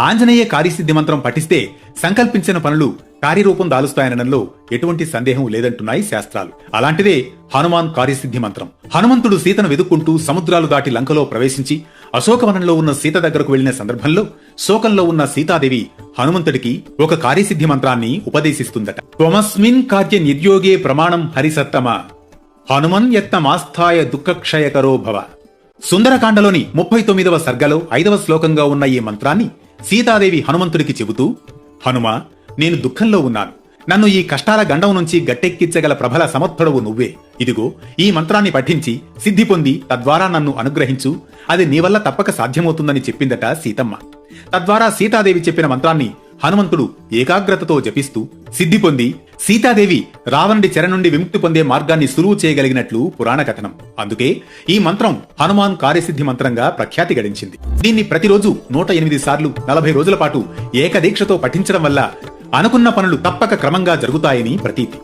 ఆంజనేయ కార్యసిద్ధి మంత్రం పఠిస్తే సంకల్పించిన పనులు కార్యరూపం దాలుస్తాయనడంలో ఎటువంటి సందేహం లేదంటున్నాయి శాస్త్రాలు. అలాంటిదే హనుమాన్ కార్యసిద్ధి మంత్రం. హనుమంతుడు సీతను వెదుక్కుంటూ సముద్రాలు దాటి లంకలో ప్రవేశించి అశోకవనంలో ఉన్న సీత దగ్గరకు వెళ్ళిన సందర్భంలో శోకంలో ఉన్న సీతాదేవి హనుమంతుడికి ఒక కార్యసిద్ధి మంత్రాన్ని ఉపదేశిస్తుందట. త్వమస్మిన్ కార్య నిర్యోగే ప్రమాణం హరిసత్తమ. హనుమన్ యత్నమాస్థాయ దుఃఖక్షయకరో భవ. సుందరకాండలోని ముప్పై తొమ్మిదవ సర్గలో ఐదవ శ్లోకంగా ఉన్న ఈ మంత్రాన్ని సీతాదేవి హనుమంతుడికి చెబుతూ హనుమ నేను దుఃఖంలో ఉన్నాను. నన్ను ఈ కష్టాల గండం నుంచి గట్టెక్కించగల ప్రబల సమర్థుడవు నువ్వే. ఇదిగో ఈ మంత్రాన్ని పఠించి సిద్ధి పొంది తద్వారా నన్ను అనుగ్రహించు. అది నీ వల్ల తప్పక సాధ్యమవుతుందని చెప్పిందట సీతమ్మ. తద్వారా సీతాదేవి చెప్పిన మంత్రాన్ని హనుమంతుడు ఏకాగ్రతతో జపిస్తూ సిద్ధి పొంది సీతాదేవి రావణుడి చెర నుండి విముక్తి పొందే మార్గాన్ని సులువు చేయగలిగినట్లు పురాణ కథనం. అందుకే ఈ మంత్రం హనుమాన్ కార్యసిద్ధి మంత్రంగా ప్రఖ్యాతి గడించింది. దీన్ని ప్రతిరోజు నూట ఎనిమిది సార్లు నలభై రోజుల పాటు ఏకదీక్షతో పఠించడం వల్ల అనుకున్న పనులు తప్పక క్రమంగా జరుగుతాయని ప్రతీతి.